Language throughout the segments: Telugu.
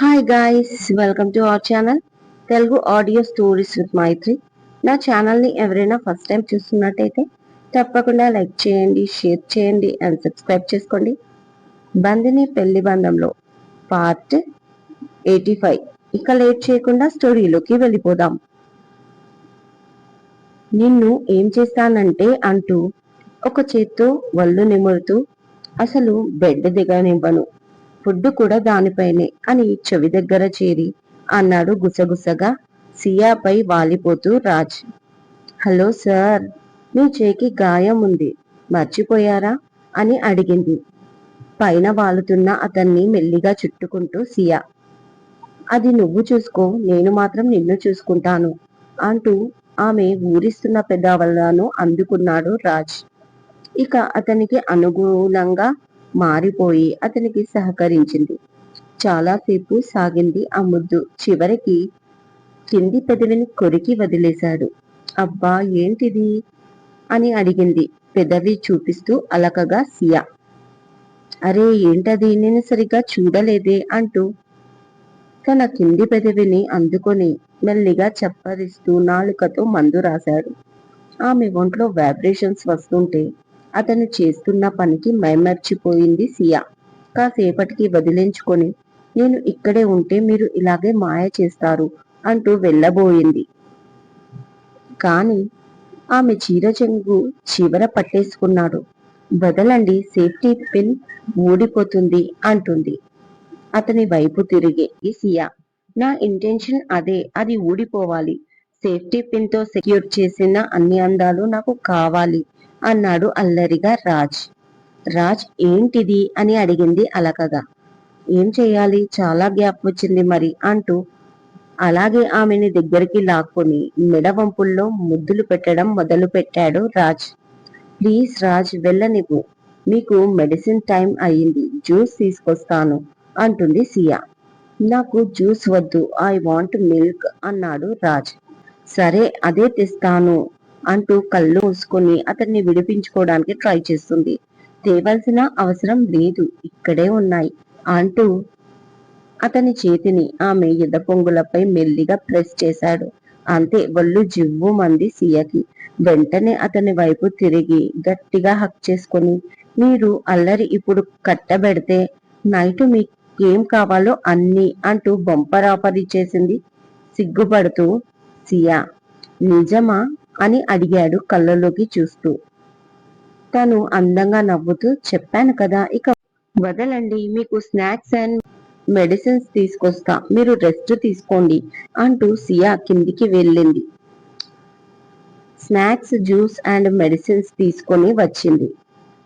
Hi guys welcome to our channel Telugu audio stories with Maithri నా ఛానల్ని ఎవరైనా ఫస్ట్ టైం చూస్తున్నట్టయితే తప్పకుండా లైక్ చేయండి షేర్ చేయండి అండ్ సబ్స్క్రైబ్ చేసుకోండి. బందిని పెళ్ళి బంధంలో పార్ట్ ఎయిటీ ఫైవ్ ఇక లేట్ చేయకుండా స్టోరీలోకి వెళ్ళిపోదాం. నిన్ను ఏం చేస్తానంటే అంటూ ఒక చేత్తో వల్లు నిమురుతూ అసలు బెడ్ దిగనివ్వను. ఫుడ్ కూడా దానిపైనే. అని చెవి దగ్గర చేరి అన్నాడు గుసగుసగా సియాపై వాలిపోతూ రాజ్. హలో సార్ మీ చేకి గాయం ఉంది. మర్చిపోయారా? అని అడిగింది. పైన వాలుతున్న అతన్ని మెల్లిగా చుట్టుకుంటూ సియా. అది నువ్వు చూసుకో నేను మాత్రం నిన్ను చూసుకుంటాను అంటూ ఆమె ఊరిస్తున్న పెద్దవలను అందుకున్నాడు రాజ్. ఇక అతనికి అనుగుణంగా మారిపోయి అతనికి సహకరించింది. చాలాసేపు సాగింది ఆ ముద్దు. చివరికి కింది పెదవిని కొరికి వదిలేశాడు. అబ్బా ఏంటిది? అని అడిగింది. పెదవి చూపిస్తూ అలకగా సియా. అరే ఏంటది? నేను సరిగ్గా చూడలేదే అంటూ తన కింది పెదవిని అందుకొని మెల్లిగా చప్పరిస్తూ నాలుకతో మందు రాశాడు. ఆమె ఒంట్లో వైబ్రేషన్స్ వస్తుంటే అతను చేస్తున్న పనికి మైమర్చిపోయింది సియా. కాసేపటికి వదిలించుకొని నేను ఇక్కడే ఉంటే మీరు ఇలాగే మాయ చేస్తారు అంటూ వెళ్ళబోయింది. కాని ఆమె చీర చెంగు చివర పట్టేసుకున్నాడు. వదలండి సేఫ్టీ పిన్ ఊడిపోతుంది అంటుంది. అతని వైపు తిరిగి సియా నా ఇంటెన్షన్ అదే అది ఊడిపోవాలి. సేఫ్టీ పిన్తో సెక్యూర్ చేసిన అన్ని అందాలు నాకు కావాలి. అన్నాడు అల్లరిగా రాజ్. రాజ్ ఏంటిది? అని అడిగింది అలకగా. ఏం చేయాలి? చాలా గ్యాప్ వచ్చింది మరి అంటూ అలాగే ఆమెని దగ్గరికి లాక్కొని మెడవంపుల్లో ముద్దులు పెట్టడం మొదలు పెట్టాడు రాజ్. ప్లీజ్ రాజ్ వెళ్ళనివ్వు. మీకు మెడిసిన్ టైం అయ్యింది. జ్యూస్ తీసుకొస్తాను అంటుంది సియా. నాకు జ్యూస్ వద్దు. ఐ వాంట్ మిల్క్ అన్నాడు రాజ్. సరే అదే తెస్తాను. అంటూ కళ్ళు మూసుకొని అతన్ని విడిపించుకోవడానికి ట్రై చేస్తుంది. తేవలసిన అవసరం లేదు ఇక్కడే ఉన్నాయి అంటూ అతని చేతిని ఆమె ఎద పొంగులపై మెల్లిగా ప్రెస్ చేశాడు. అంతే ఒళ్ళు జివ్వు మంది సియకి. వెంటనే అతని వైపు తిరిగి గట్టిగా హక్ చేసుకొని మీరు అల్లరి ఇప్పుడు కట్టబెడితే నైట్ మీకేం కావాలో అన్ని అంటూ బొంపరాపరి చేసింది. సిగ్గుపడుతూ సియా నిజమా? అని అడిగాడు కళ్ళలోకి చూస్తూ. తను అందంగా నవ్వుతూ చెప్పాను కదా ఇక వదలండి మీకు స్నాక్స్ అండ్ మెడిసిన్స్ తీసుకొస్తా మీరు రెస్ట్ తీసుకోండి అంటూ సియా కిందికి వెళ్ళింది. స్నాక్స్ జ్యూస్ అండ్ మెడిసిన్స్ తీసుకొని వచ్చింది.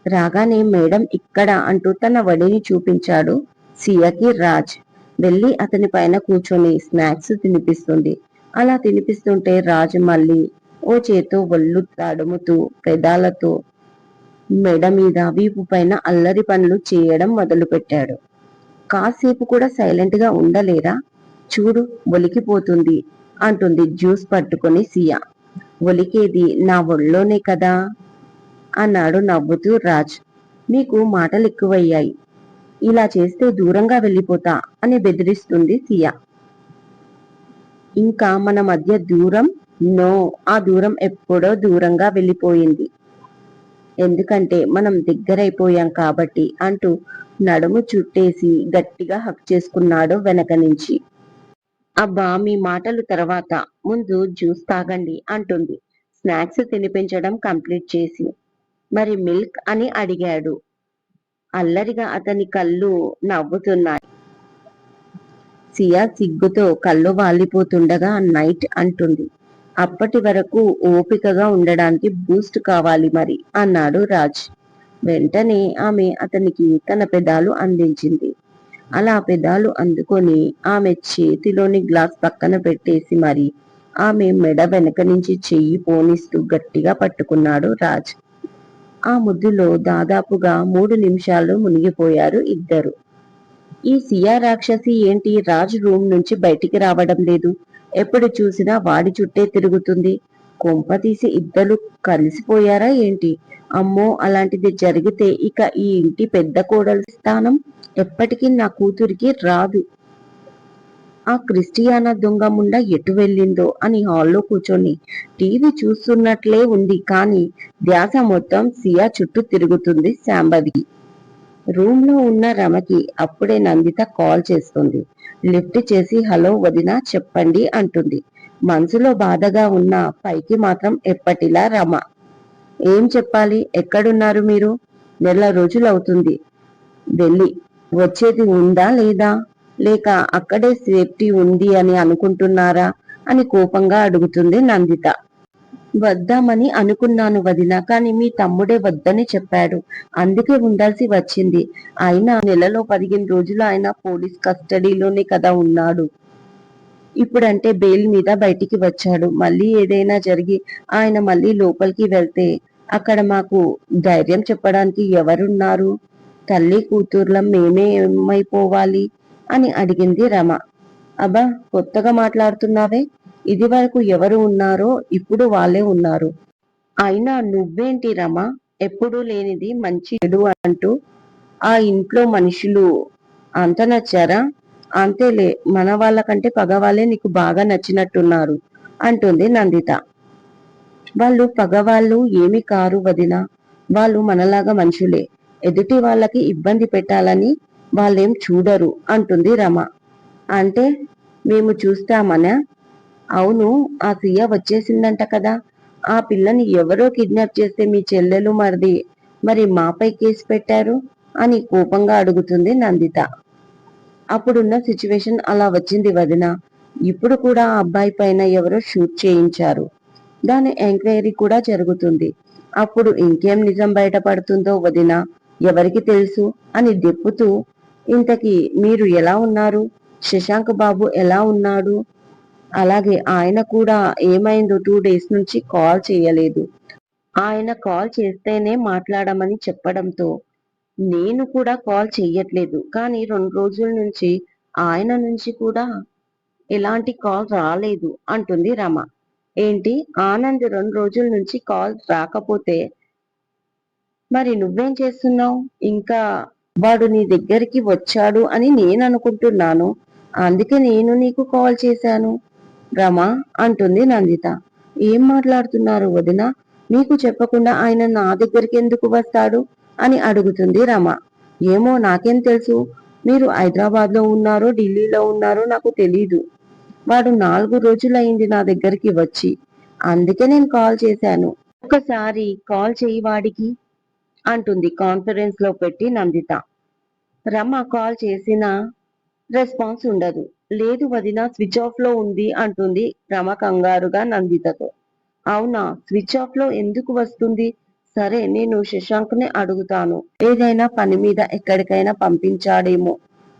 రాగానే మేడం ఇక్కడ అంటూ తన వడిని చూపించాడు సియాకి రాజ్. వెళ్ళి అతని పైన కూర్చొని స్నాక్స్ తినిపిస్తుంది. అలా తినిపిస్తుంటే రాజు మళ్ళీ ఓ చేతో ఒళ్ళు తడుముతూ పెదాలతో మెడ మీద వీపు పైన అల్లరి పనులు చేయడం మొదలుపెట్టాడు. కాసేపు కూడా సైలెంట్గా ఉండలేరా? చూడు ఒలికిపోతుంది అంటుంది జ్యూస్ పట్టుకుని సియా. ఒలికేది నా ఒళ్ళోనే కదా? అన్నాడు నవ్వుతూ రాజ్. మీకు మాటలు ఎక్కువయ్యాయి ఇలా చేస్తే దూరంగా వెళ్ళిపోతా అని బెదిరిస్తుంది సియా. ఇంకా మన మధ్య దూరం నో ఆ దూరం ఎప్పుడో దూరంగా వెళ్ళిపోయింది. ఎందుకంటే మనం దగ్గరైపోయాం కాబట్టి అంటూ నడుము చుట్టేసి గట్టిగా హక్ చేసుకున్నాడు వెనక నుంచి. అబ్బా మీ మాటలు తర్వాత ముందు జ్యూస్ తాగండి అంటుంది. స్నాక్స్ తినిపించడం కంప్లీట్ చేసి. మరి మిల్క్ అని అడిగాడు. అల్లరిగా అతని కళ్ళు నవ్వుతున్నాయి. సియా సిగ్గుతో కళ్ళు వాలిపోతుండగా నైట్ అంటుంది. అప్పటి వరకు ఓపికగా ఉండడానికి బూస్ట్ కావాలి మరి అన్నాడు రాజ్. వెంటనే ఆమె అతనికి తన పెదాలు అందించింది. అలా పెదాలు అందుకొని ఆమె చేతిలోని గ్లాస్ పక్కన పెట్టేసి మరి ఆమె మెడ వెనక నుంచి చెయ్యి పోనిస్తూ గట్టిగా పట్టుకున్నాడు రాజ్. ఆ ముద్దులో దాదాపుగా మూడు నిమిషాలు మునిగిపోయారు ఇద్దరు. ఈ సియా రాక్షసి ఏంటి రాజ్ రూమ్ నుంచి బయటికి రావడం లేదు? ఎప్పుడు చూసినా వాడి చుట్టే తిరుగుతుంది. కొంపతీసి ఇద్దరు కలిసిపోయారా ఏంటి? అమ్మో అలాంటిది జరిగితే ఇక ఈ ఇంటి పెద్ద కోడలి స్థానం ఎప్పటికీ నా కూతురికి రాదు. ఆ క్రిస్టియానా దొంగ ముండ ఎటు వెళ్ళిందో అని హాల్లో కూర్చొని టీవీ చూస్తున్నట్లే ఉంది కానీ ధ్యాస మొత్తం సియా చుట్టూ తిరుగుతుంది శాంభవి రూమ్లో ఉన్న రమకి అప్పుడే నందిత కాల్ చేస్తుంది. లిఫ్ట్ చేసి హలో వదిన చెప్పండి అంటుంది. మనసులో బాధగా ఉన్న పైకి మాత్రం ఎప్పటిలా రమ. ఏం చెప్పాలి? ఎక్కడున్నారు మీరు? నెల రోజులు అవుతుంది వెళ్ళి వచ్చేది ఉందా లేదా? లేక అక్కడే సేఫ్టీ ఉంది అని అనుకుంటున్నారా? అని కోపంగా అడుగుతుంది నందిత. వద్దామని అనుకున్నాను వదిన కానీ మీ తమ్ముడే వద్దని చెప్పాడు. అందుకే ఉండాల్సి వచ్చింది. అయినా నెలలో పదిహేను రోజులు ఆయన పోలీస్ కస్టడీలోనే కదా ఉన్నాడు. ఇప్పుడంటే బెయిల్ మీద బయటికి వచ్చాడు. మళ్ళీ ఏదైనా జరిగి ఆయన మళ్ళీ లోపలికి వెళ్తే అక్కడ మాకు ధైర్యం చెప్పడానికి ఎవరున్నారు? తల్లి కూతుర్లం మేమే ఏమైపోవాలి? అని అడిగింది రమ. అబ్బా కొత్తగా మాట్లాడుతున్నావే? ఇది వరకు ఎవరు ఉన్నారో ఇప్పుడు వాళ్ళే ఉన్నారు. అయినా నువ్వేంటి రమ? ఎప్పుడూ లేనిది మంచి చెడు అంటూ ఆ ఇంట్లో మనుషులు అంత నచ్చారా? అంతేలే మన వాళ్ళకంటే పగవాళ్ళే నీకు బాగా నచ్చినట్టున్నారు అంటుంది నందిత. వాళ్ళు పగవాళ్ళు ఏమి కారు వదిన. వాళ్ళు మనలాగా మనుషులే. ఎదుటి వాళ్ళకి ఇబ్బంది పెట్టాలని వాళ్ళేం చూడరు అంటుంది రమ. అంటే మేము చూస్తామనా? అవును ఆ సియ వచ్చేసిందంట కదా. ఆ పిల్లని ఎవరో కిడ్నాప్ చేస్తే మీ చెల్లెలు మరిది. మరి మాపై కేసు పెట్టారు? అని కోపంగా అడుగుతుంది నందిత. అప్పుడున్న సిచ్యువేషన్ అలా వచ్చింది వదిన. ఇప్పుడు కూడా ఆ అబ్బాయి పైన ఎవరో షూట్ చేయించారు. దాని ఎంక్వైరీ కూడా జరుగుతుంది. అప్పుడు ఇంకేం నిజం బయటపడుతుందో వదిన ఎవరికి తెలుసు? అని దెప్పుతూ ఇంతకీ మీరు ఎలా ఉన్నారు? శశాంక్ బాబు ఎలా ఉన్నాడు? అలాగే ఆయన కూడా ఏమైందో టూ డేస్ నుంచి కాల్ చేయలేదు. ఆయన కాల్ చేస్తేనే మాట్లాడమని చెప్పడంతో నేను కూడా కాల్ చెయ్యట్లేదు. కానీ రెండు రోజుల నుంచి ఆయన నుంచి కూడా ఎలాంటి కాల్ రాలేదు అంటుంది రమ. ఏంటి? ఆనంద్ రెండు రోజుల నుంచి కాల్ రాకపోతే మరి నువ్వేం చేస్తున్నావు? ఇంకా వాడు నీ దగ్గరికి వచ్చాడు అని నేను అనుకుంటున్నాను. అందుకే నేను నీకు కాల్ చేశాను. రమా అంటుంది నందిత. ఏం మాట్లాడుతున్నారు వదిన? నీకు చెప్పకుండా ఆయన నా దగ్గరికి ఎందుకు వస్తాడు? అని అడుగుతుంది రమ. ఏమో నాకేం తెలుసు. మీరు హైదరాబాద్లో ఉన్నారో ఢిల్లీలో ఉన్నారో నాకు తెలీదు. వాడు నాలుగు రోజులైంది నా దగ్గరికి వచ్చి. అందుకే నేను కాల్ చేశాను. ఒకసారి కాల్ చేయి వాడికి అంటుంది కాన్ఫరెన్స్లో పెట్టి నందిత. రమ కాల్ చేసినా రెస్పాన్స్ ఉండదు. లేదు వదిన స్విచ్ ఆఫ్లో ఉంది అంటుంది రమ కంగారుగా నందితతో. అవునా? స్విచ్ ఆఫ్లో ఎందుకు వస్తుంది? సరే నేను శశాంక్ని అడుగుతాను. ఏదైనా పని మీద ఎక్కడికైనా పంపించాడేమో.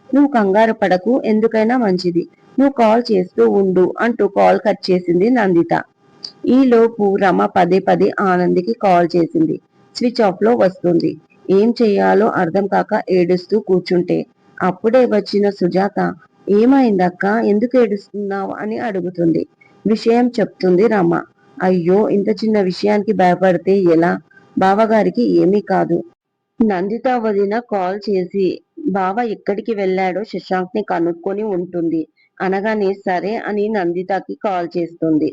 నువ్వు కంగారు పడకు ఎందుకైనా మంచిది. నువ్వు కాల్ చేస్తూ ఉండు అంటూ కాల్ కట్ చేసింది నందిత. ఈ లోపు రమ పదే పదే ఆనందికి కాల్ చేసింది. స్విచ్ ఆఫ్లో వస్తుంది. ఏం చేయాలో అర్థం కాక ఏడుస్తూ కూర్చుంటే అప్పుడే వచ్చిన సుజాత ఏమైందక్క? ఎందుకు ఏడుస్తున్నావు? అని అడుగుతుంది. విషయం చెప్తుంది రమ. అయ్యో ఇంత చిన్న విషయానికి భయపడితే ఎలా? బావగారికి ఏమీ కాదు. నందిత వదిన కాల్ చేసి బావ ఎక్కడికి వెళ్ళాడో శశాంక్ని కనుక్కొని ఉంటుంది. అనగానే సరే అని నందితకి కాల్ చేస్తుంది.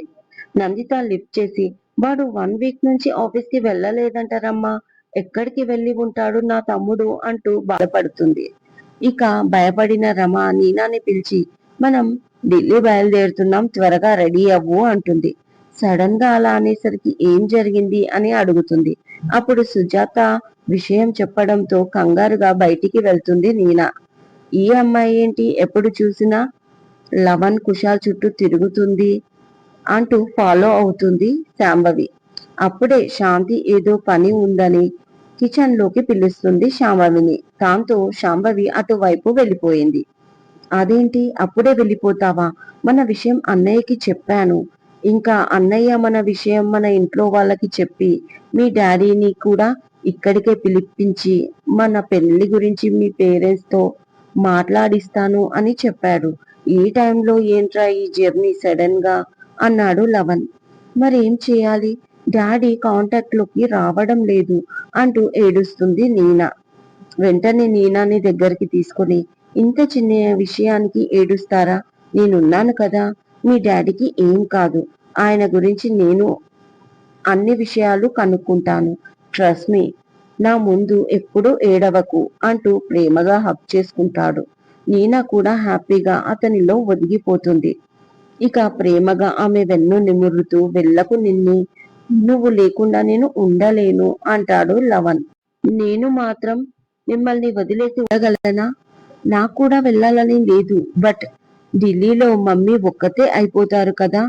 నందిత లిఫ్ట్ చేసి వాడు వన్ వీక్ నుంచి ఆఫీస్కి వెళ్ళలేదంటారమ్మా ఎక్కడికి వెళ్ళి ఉంటాడు నా తమ్ముడు? అంటూ బాధపడుతుంది. ఇక భయపడిన రమ నీనాని పిలిచి మనం ఢిల్లీ బయలుదేరుతున్నాం త్వరగా రెడీ అవ్వు అంటుంది. సడన్గా అలా అనేసరికి ఏం జరిగింది అని అడుగుతుంది. అప్పుడు సుజాత విషయం చెప్పడంతో కంగారుగా బయటికి వెళ్తుంది నీనా. ఈ అమ్మాయి ఏంటి? ఎప్పుడు చూసినా లవన్ కుషాల్ చుట్టూ తిరుగుతుంది అంటూ ఫాలో అవుతుంది శాంభవి. అప్పుడే శాంతి ఏదో పని ఉందని కిచెన్లోకి పిలుస్తుంది శాంభవిని దాంతో శాంభవి అటువైపు వెళ్ళిపోయింది. అదేంటి? అప్పుడే వెళ్ళిపోతావా? మన విషయం అన్నయ్యకి చెప్పాను. ఇంకా అన్నయ్య మన విషయం మన ఇంట్లో వాళ్ళకి చెప్పి మీ డాడీని కూడా ఇక్కడికే పిలిపించి మన పెళ్ళి గురించి మీ పేరెంట్స్తో మాట్లాడిస్తాను అని చెప్పాడు. ఈ టైంలో ఏంట్రా ఈ జర్నీ సడన్గా అన్నాడు లవన్ మరేం చేయాలి? డాడీ కాంటాక్ట్లోకి రావడం లేదు అంటూ ఏడుస్తుంది నీనా. వెంటనే నీనాని దగ్గరికి తీసుకుని ఇంత చిన్న విషయానికి ఏడుస్తారా? నేనున్నాను కదా. మీ డాడీకి ఏం కాదు. ఆయన గురించి నేను అన్ని విషయాలు కనుక్కుంటాను. ట్రస్ట్ మీ నా ముందు ఎప్పుడూ ఏడవకు అంటూ ప్రేమగా హబ్ చేసుకుంటాడు. నీనా కూడా హ్యాపీగా అతనిలో ఒదిగిపోతుంది. ఇక ప్రేమగా ఆమె వెన్ను నిమురుతూ వెళ్ళకు నిన్ను నువ్వు లేకుండా నేను ఉండలేను అంటాడు లవన్ నేను మాత్రం మిమ్మల్ని వదిలేసి ఉండగలనా? నాకు కూడా వెళ్ళాలని లేదు బట్ ఢిల్లీలో మమ్మీ ఒక్కతే అయిపోతారు కదా.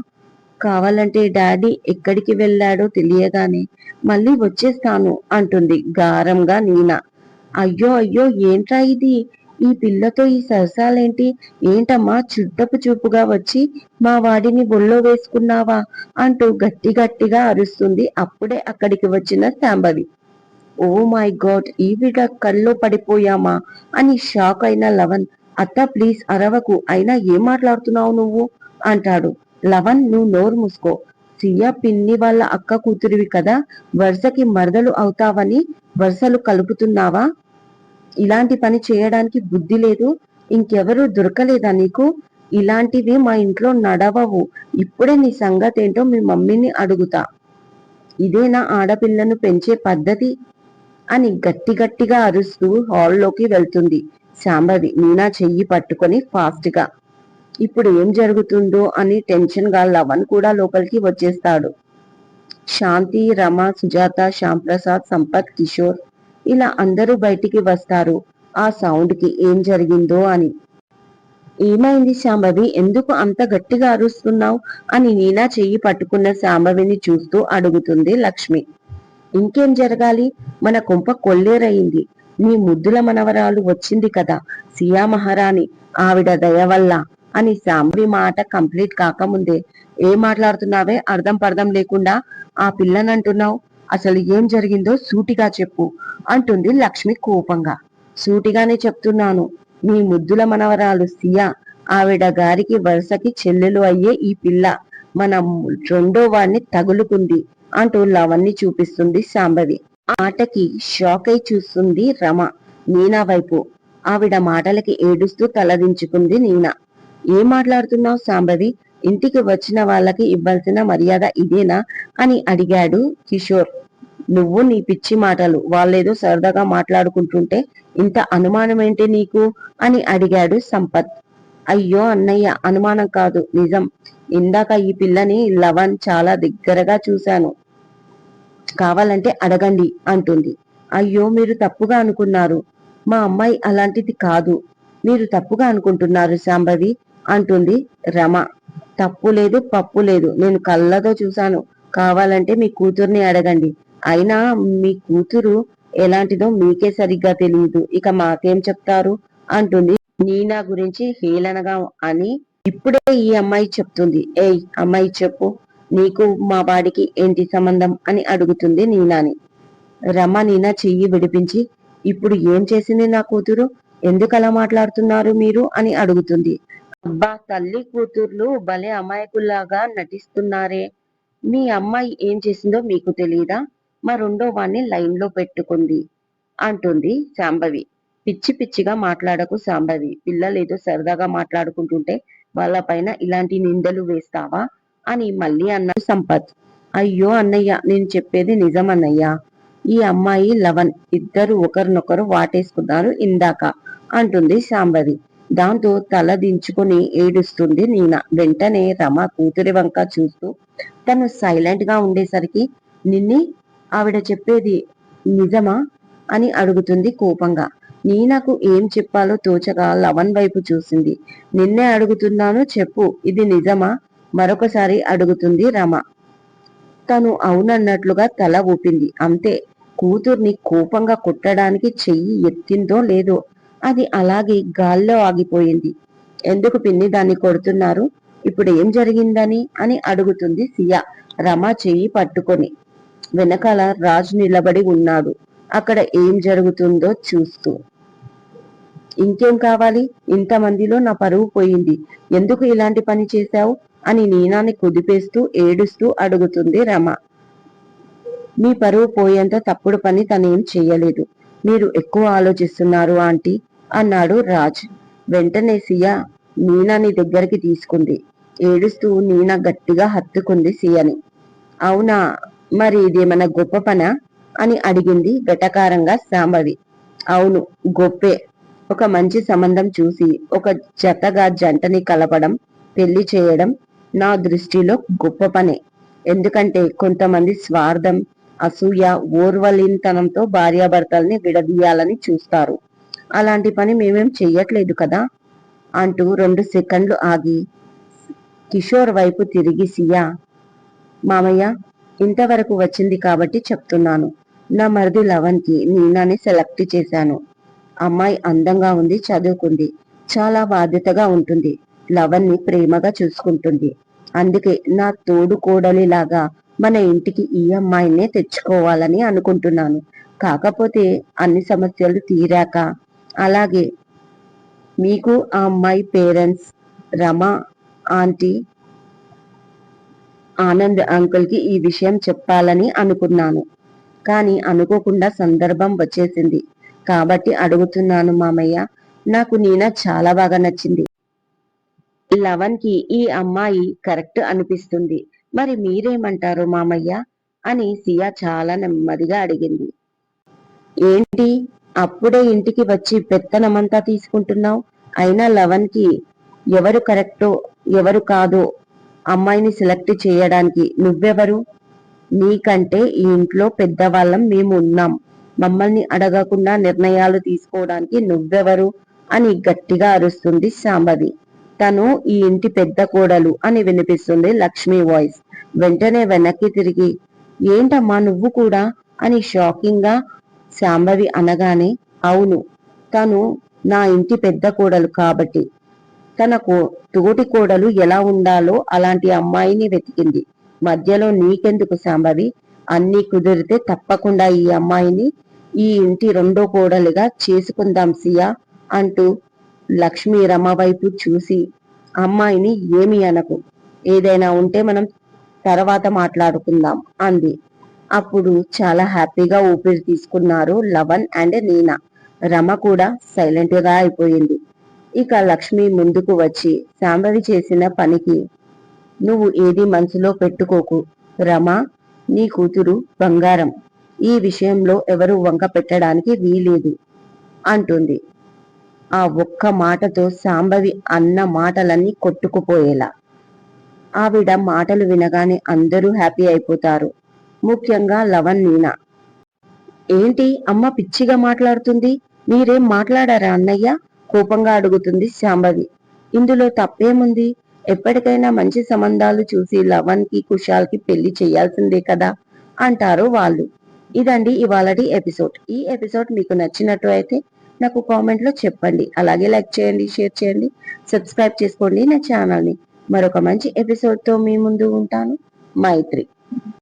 కావాలంటే డాడీ ఎక్కడికి వెళ్ళాడో తెలియగానే మళ్ళీ వచ్చేస్తాను అంటుంది గారంగా నీనా. అయ్యో అయ్యో ఏంట్రా ఇది? ఈ పిల్లతో ఈ సరసాలేంటి? ఏంటమ్మా చుట్టపు చూపుగా వచ్చి మా వాడిని బొల్లో వేసుకున్నావా? అంటూ గట్టి గట్టిగా అరుస్తుంది అప్పుడే అక్కడికి వచ్చిన శాంభవి. ఓ మై గాడ్ ఈవిడ కల్లో పడిపోయామా? అని షాక్ అయిన లవన్ అత్త ప్లీజ్ అరవకు అయినా ఏం మాట్లాడుతున్నావు నువ్వు? అంటాడు. లవన్ నువ్వు నోరు మూసుకో. సియా పిన్ని వాళ్ళ అక్క కూతురివి కదా? వరుసకి మరదలు అవుతావని వరుసలు కలుపుతున్నావా? ఇలాంటి పని చేయడానికి బుద్ధి లేదు. ఇంకెవరు దొరకలేదా నీకు? ఇలాంటివి మా ఇంట్లో నడవవు. ఇప్పుడే నీ సంగతి ఏంటో మీ మమ్మీని అడుగుతా. ఇదే నా ఆడపిల్లను పెంచే పద్ధతి? అని గట్టి గట్టిగా అరుస్తూ హాల్లోకి వెళ్తుంది శాంభవి మీనా చెయ్యి పట్టుకొని ఫాస్ట్గా ఇప్పుడు ఏం జరుగుతుందో? అని టెన్షన్గా లవన్ కూడా లోపలికి వచ్చేస్తాడు. శాంతి రమ సుజాత శ్యాంప్రసాద్ సంపత్ కిషోర్ ఇలా అందరూ బయటికి వస్తారు. ఆ సౌండ్కి ఏం జరిగిందో అని. ఏమైంది శాంభవి? ఎందుకు అంత గట్టిగా అరుస్తున్నావు? అని నీనా చెయ్యి పట్టుకున్న శాంభవిని చూస్తూ అడుగుతుంది లక్ష్మి. ఇంకేం జరగాలి? మన కుంప కొల్లేరయింది. నీ ముద్దుల మనవరాలు వచ్చింది కదా సియా మహారాణి. ఆవిడ దయ వల్ల అని శాంభవి మాట కంప్లీట్ కాకముందే. ఏం మాట్లాడుతున్నావే? అర్థం పర్థం లేకుండా ఆ పిల్లనంటున్నావు? అసలు ఏం జరిగిందో సూటిగా చెప్పు అంటుంది లక్ష్మి కోపంగా. సూటిగానే చెప్తున్నాను మీ ముద్దుల మనవరాలు సియా ఆవిడ గారికి వరుసకి చెల్లెలు అయ్యే ఈ పిల్ల మన రెండో వాడిని తగులుకుంది అంటూ లవణ్ణి చూపిస్తుంది శాంభవి. ఆటకి షాక్ అయి చూస్తుంది రమ నీనా వైపు. ఆవిడ మాటలకి ఏడుస్తూ తలదించుకుంది నీనా. ఏం మాట్లాడుతున్నావు శాంభవి? ఇంటికి వచ్చిన వాళ్ళకి ఇవ్వాల్సిన మర్యాద ఇదేనా? అని అడిగాడు కిషోర్. నువ్వు నీ పిచ్చి మాటలు వాళ్ళేదో సరదాగా మాట్లాడుకుంటుంటే ఇంత అనుమానం ఏంటి నీకు? అని అడిగాడు సంపత్. అయ్యో అన్నయ్య అనుమానం కాదు నిజం. ఇందాక ఈ పిల్లని లవన్ చాలా దగ్గరగా చూశాను. కావాలంటే అడగండి అంటుంది. అయ్యో మీరు తప్పుగా అనుకున్నారు. మా అమ్మాయి అలాంటిది కాదు. మీరు తప్పుగా అనుకుంటున్నారు శాంభవి అంటుంది రమ. తప్పు లేదు పప్పు లేదు. నేను కళ్ళతో చూశాను. కావాలంటే మీ కూతుర్ని అడగండి. అయినా మీ కూతురు ఎలాంటిదో మీకే సరిగ్గా తెలియదు ఇక మాకేం చెప్తారు? అంటుంది. నీనా గురించి హేళనగా అని ఇప్పుడే ఈ అమ్మాయి చెప్తుంది. ఏయ్ అమ్మాయి చెప్పు. నీకు మా వాడికి ఏంటి సంబంధం అని అడుగుతుంది నీనాని. రమ నీనా చెయ్యి విడిపించి ఇప్పుడు ఏం చేసింది నా కూతురు? ఎందుకు అలా మాట్లాడుతున్నారు మీరు? అని అడుగుతుంది. అబ్బా తల్లి కూతుర్లు భలే అమాయకుల్లాగా నటిస్తున్నారే. మీ అమ్మాయి ఏం చేసిందో మీకు తెలియదా మా రెండో వాణ్ణి లైన్లో పెట్టుకుంది. అంటుంది శాంభవి. పిచ్చి పిచ్చిగా మాట్లాడకు శాంభవి. పిల్లలేదో సరదాగా మాట్లాడుకుంటుంటే వాళ్ళపైన ఇలాంటి నిందలు వేస్తావా? అని మళ్ళీ అన్నాడు సంపత్. అయ్యో అన్నయ్య నేను చెప్పేది నిజం అన్నయ్య. ఈ అమ్మాయి లవన్. ఇద్దరు ఒకరినొకరు వాటేసుకున్నారు ఇందాక అంటుంది శాంభవి. దాంతో తల దించుకుని ఏడుస్తుంది నీనా. వెంటనే రమ కూతురి వంక చూస్తూ తను సైలెంట్గా ఉండేసరికి నిన్ని ఆవిడ చెప్పేది నిజమా? అని అడుగుతుంది కోపంగా. నీనకు ఏం చెప్పాలో తోచగా లవన్ వైపు చూసింది. నిన్నే అడుగుతున్నాను చెప్పు ఇది నిజమా? మరొకసారి అడుగుతుంది రమ. తను అవునన్నట్లుగా తల ఊపింది. అంతే కూతుర్ని కోపంగా కొట్టడానికి చెయ్యి ఎత్తిందో లేదో అది అలాగే గాల్లో ఆగిపోయింది. ఎందుకు పిన్ని దాన్ని కొడుతున్నారు? ఇప్పుడు ఏం జరిగిందని అని అడుగుతుంది సియా. రమ చెయ్యి పట్టుకొని. వెనకాల రాజు నిలబడి ఉన్నాడు. అక్కడ ఏం జరుగుతుందో చూస్తూ. ఇంకేం కావాలి? ఇంతమందిలో నా పరువు పోయింది. ఎందుకు ఇలాంటి పని చేశావు? అని నీనాని కుదిపేస్తూ ఏడుస్తూ అడుగుతుంది రమ. మీ పరువు పోయేంత తప్పుడు పని తనేం చేయలేదు. మీరు ఎక్కువ ఆలోచిస్తున్నారు ఆంటీ అన్నాడు రాజ్. వెంటనే సియా నీనాని దగ్గరికి తీసుకుంది. ఏడుస్తూ నీనా గట్టిగా హత్తుకుంది సియని. అవునా? మరి ఇదేమన్నా గొప్ప పనా? అని అడిగింది గటకారంగా శాంభవి అవును గొప్పే. ఒక మంచి సంబంధం చూసి ఒక జతగా జంటని కలపడం పెళ్ళి చేయడం నా దృష్టిలో గొప్ప పనే. ఎందుకంటే కొంతమంది స్వార్థం అసూయ ఓర్వలీనతనంతో భార్యాభర్తల్ని విడదీయాలని చూస్తారు. అలాంటి పని మేమేం చెయ్యట్లేదు కదా? అంటూ రెండు సెకండ్లు ఆగి కిషోర్ వైపు తిరిగి సియా మామయ్య ఇంతవరకు వచ్చింది కాబట్టి చెప్తున్నాను. నా మరిది లవన్కి నీనాని సెలెక్ట్ చేశాను. అమ్మాయి అందంగా ఉంది చదువుకుంది. చాలా బాధ్యతగా ఉంటుంది. లవన్ని ప్రేమగా చూసుకుంటుంది. అందుకే నా తోడు కోడలిలాగా మన ఇంటికి ఈ అమ్మాయినే తెచ్చుకోవాలని అనుకుంటున్నాను. కాకపోతే అన్ని సమస్యలు తీరాక అలాగే మీకు ఆ అమ్మాయి పేరెంట్స్ రమ ఆంటీ ఆనంద్ అంకుల్కి ఈ విషయం చెప్పాలని అనుకున్నాను. కానీ అనుకోకుండా సందర్భం వచ్చేసింది. కాబట్టి అడుగుతున్నాను మామయ్య నాకు నీనా చాలా బాగా నచ్చింది. లవన్కి ఈ అమ్మాయి కరెక్ట్ అనిపిస్తుంది. మరి మీరేమంటారు మామయ్య? అని సియా చాలా నెమ్మదిగా అడిగింది. ఏంటి? అప్పుడే ఇంటికి వచ్చి పెత్తనమంతా తీసుకుంటున్నావు? అయినా లవన్కి ఎవరు కరెక్టో ఎవరు కాదో అమ్మాయిని సెలెక్ట్ చేయడానికి నువ్వెవరు? నీకంటే ఈ ఇంట్లో పెద్దవాళ్ళం మేము ఉన్నాం మమ్మల్ని అడగకుండా నిర్ణయాలు తీసుకోవడానికి నువ్వెవరు? అని గట్టిగా అరుస్తుంది శాంబది తను ఈ ఇంటి పెద్ద కోడలు అని వినిపిస్తుంది లక్ష్మి వాయిస్. వెంటనే వెనక్కి తిరిగి ఏంటమ్మా నువ్వు కూడా? అని షాకింగ్గా శాంభవి అనగానే అవును తను నా ఇంటి పెద్ద కోడలు కాబట్టి. తన తోటి కోడలు ఎలా ఉండాలో అలాంటి అమ్మాయిని వెతికింది. మధ్యలో నీకెందుకు శాంభవి అన్ని కుదిరితే తప్పకుండా ఈ అమ్మాయిని ఈ ఇంటి రెండో కోడలుగా చేసుకుందాం సియా అంటూ లక్ష్మి రమ వైపు చూసి అమ్మాయిని ఏమి అనకు. ఏదైనా ఉంటే మనం తర్వాత మాట్లాడుకుందాం అంది. అప్పుడు చాలా హ్యాపీగా ఊపిరి తీసుకున్నారు లవన్ అండ్ నీనా. రమ కూడా సైలెంట్గా అయిపోయింది. ఇక లక్ష్మి ముందుకు వచ్చి సాంబవి చేసిన పనికి నువ్వు ఏది మనసులో పెట్టుకోకు. రమా నీ కూతురు బంగారం. ఈ విషయంలో ఎవరు వంక పెట్టడానికి వీలేదు అంటుంది. ఆ ఒక్క మాటతో సాంబవి అన్న మాటలన్నీ కొట్టుకుపోయేలా. ఆవిడ మాటలు వినగానే అందరూ హ్యాపీ అయిపోతారు. ముఖ్యంగా లవన్ నీనా ఏంటి అమ్మ పిచ్చిగా మాట్లాడుతుంది? మీరేం మాట్లాడారా అన్నయ్య? కోపంగా అడుగుతుంది శాంభవి ఇందులో తప్పేముంది? ఎప్పటికైనా మంచి సంబంధాలు చూసి లవన్కి కుషాల్కి పెళ్ళి చేయాల్సిందే కదా? అంటారు వాళ్ళు. ఇదండి ఇవాళటి ఎపిసోడ్. ఈ ఎపిసోడ్ మీకు నచ్చినట్టు అయితే నాకు కామెంట్లో చెప్పండి. అలాగే లైక్ చేయండి షేర్ చేయండి సబ్స్క్రైబ్ చేసుకోండి నా ఛానల్ని మరొక మంచి ఎపిసోడ్తో మీ ముందు ఉంటాను. మైత్రి.